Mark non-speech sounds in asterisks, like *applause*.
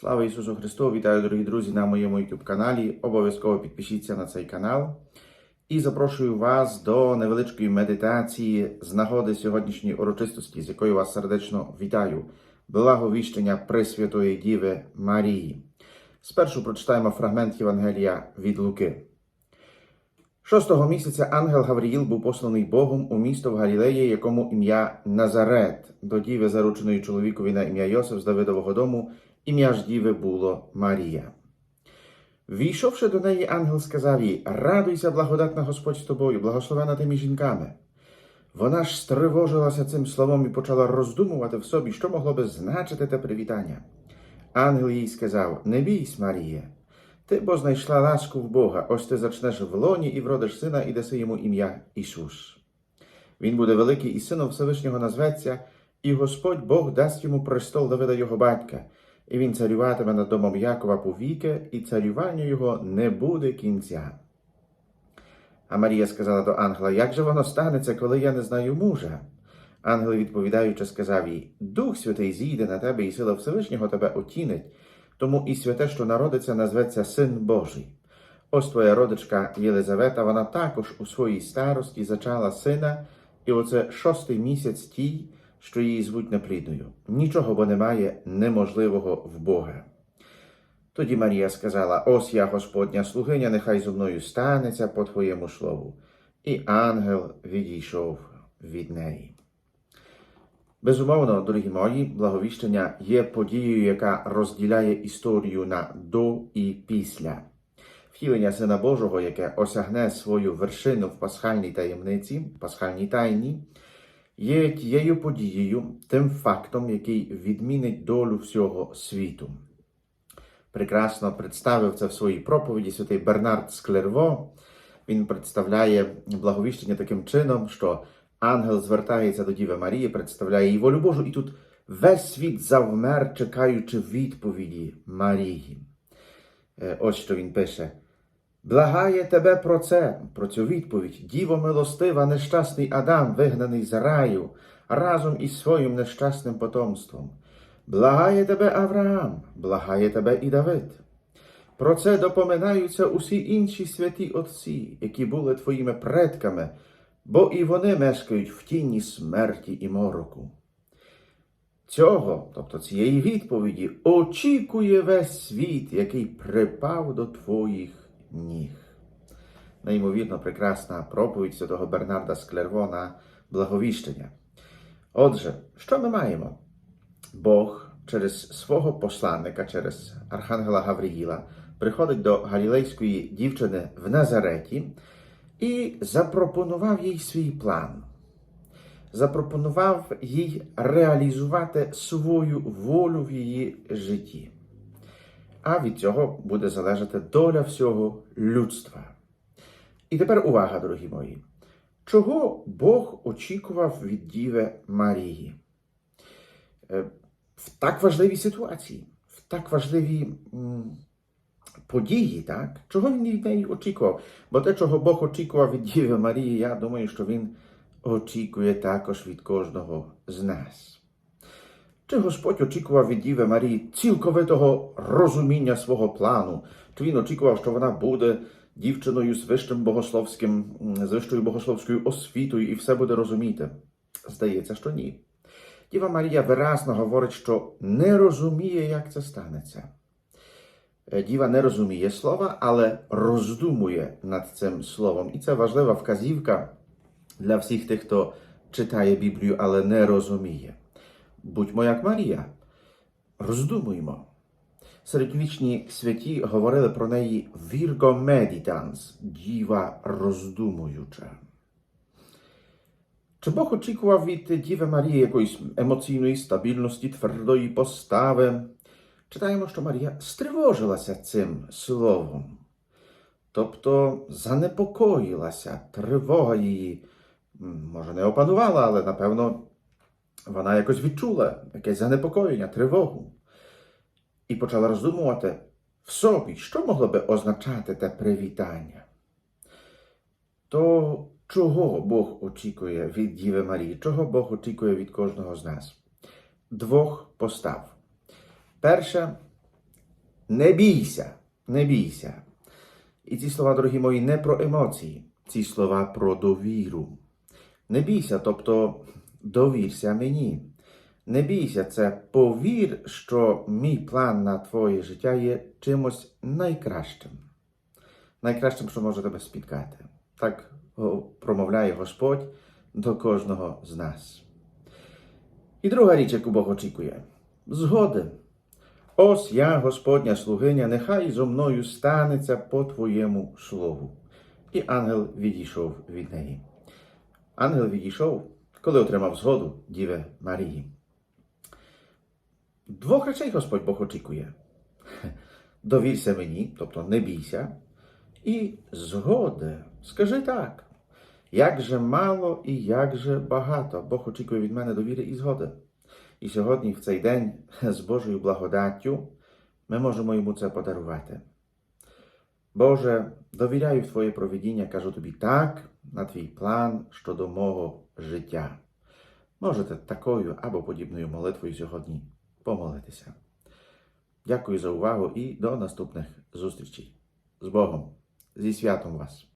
Слава Ісусу Христу! Вітаю, дорогі друзі, на моєму YouTube каналі. Обов'язково підпишіться на цей канал. І запрошую вас до невеличкої медитації з нагоди сьогоднішньої урочистості, з якою вас сердечно вітаю. Благовіщення Пресвятої Діви Марії. Спершу прочитаємо фрагмент Євангелія від Луки. Шостого місяця ангел Гавріїл був посланий Богом у місто в Галілеї, якому ім'я Назарет, до діви, зарученої чоловікові на ім'я Йосиф з Давидового дому, ім'я ж діви було Марія. Війшовши до неї, ангел сказав їй: Радуйся, благодатна Господь з тобою, благословена тими жінками. Вона ж стривожилася цим словом і почала роздумувати в собі, що могло би значити те привітання. Ангел їй сказав: Не бійсь, Маріє, ти бо знайшла ласку в Бога, ось ти зачнеш в лоні і вродиш сина, і даси йому ім'я Ісус. Він буде великий і сином Всевишнього назветься, і Господь Бог дасть йому престол Давида його батька, і він царюватиме над домом Якова повіки, і царюванню його не буде кінця. А Марія сказала до ангела: Як же воно станеться, коли я не знаю мужа? Ангел, відповідаючи, сказав їй: Дух Святий зійде на тебе, і сила Всевишнього тебе отінить, тому і святе, що народиться, назветься Син Божий. Ось твоя родичка Єлизавета, вона також у своїй старості зачала сина, і оце шостий місяць тій, що її звуть неплідною. Нічого бо немає неможливого в Бога. Тоді Марія сказала: Ось я Господня слугиня, нехай зо мною станеться по твоєму слову. І ангел відійшов від неї. Безумовно, дорогі мої, благовіщення є подією, яка розділяє історію на до і після. Втілення Сина Божого, яке осягне свою вершину в пасхальній таємниці, пасхальній тайні, є тією подією, тим фактом, який відмінить долю всього світу. Прекрасно представив це в своїй проповіді святий Бернард Склерво. Він представляє благовіщення таким чином, що ангел звертається до Діви Марії, представляє її волю Божу, і тут весь світ завмер, чекаючи відповіді Марії. Е, Ось що він пише. Благає тебе про це, про цю відповідь, Діво милостива, нещасний Адам, вигнаний з раю, разом із своїм нещасним потомством. Благає тебе Авраам, благає тебе і Давид. Про це допоминаються усі інші святі отці, які були твоїми предками, бо і вони мешкають в тіні смерті і мороку. Цього, тобто цієї відповіді, очікує весь світ, який припав до твоїх ніг. Неймовірно прекрасна проповідь святого Бернарда Склерво благовіщення. Отже, що ми маємо? Бог через свого посланника, через Архангела Гавриїла, приходить до галілейської дівчини в Назареті і запропонував їй свій план. Запропонував їй реалізувати свою волю в її житті. А від цього буде залежати доля всього людства. І тепер увага, дорогі мої. Чого Бог очікував від Діви Марії? Е, В так важливій ситуації, в так важливій події, так? Чого він від неї очікував? Бо те, чого Бог очікував від Діви Марії, я думаю, що Він очікує також від кожного з нас. Чи Господь очікував від Діви Марії цілковитого розуміння свого плану? Чи він очікував, що вона буде дівчиною з вищим богословським, з вищою богословською освітою і все буде розуміти? Здається, що ні. Діва Марія виразно говорить, що не розуміє, як це станеться. Е, Діва не розуміє слова, але роздумує над цим словом. І це важлива вказівка для всіх тих, хто читає Біблію, але не розуміє. Будьмо як Марія, роздумуймо. Середньовічні святі говорили про неї Virgo Meditans, діва роздумуюча. Чи Бог очікував від Діви Марії якоїсь емоційної стабільності, твердої постави? Читаємо, що Марія стривожилася цим словом. Тобто занепокоїлася, тривога її, може, не опанувала, але напевно вона якось відчула якесь занепокоєння, тривогу. І почала роздумувати в собі, що могло би означати те привітання. То чого Бог очікує від Діви Марії? Чого Бог очікує від кожного з нас? Двох постав. Перша Не бійся, не бійся. І ці слова, дорогі мої, не про емоції, ці слова про довіру. Не бійся, тобто довірся мені. Не бійся, це повір, що мій план на твоє життя є чимось найкращим. Найкращим, що може тебе спіткати. Так промовляє Господь до кожного з нас. І друга річ, яку Бог очікує згоди. Ось я, Господня слугиня, нехай зо мною станеться по твоєму слову. І ангел відійшов від неї. Ангел відійшов, коли отримав згоду Діви Марії. Двох речей Господь Бог очікує. *laughs* Довірся мені, тобто не бійся, і згоди. Скажи так. Як же мало і як же багато Бог очікує від мене довіри і згоди. І сьогодні, в цей день, *laughs* з Божою благодаттю, ми можемо йому це подарувати. Боже, довіряю в Твоє провідіння, кажу тобі так на твій план щодо мого життя. Можете такою або подібною молитвою сьогодні помолитися. Дякую за увагу і до наступних зустрічей. З Богом, зі святом вас!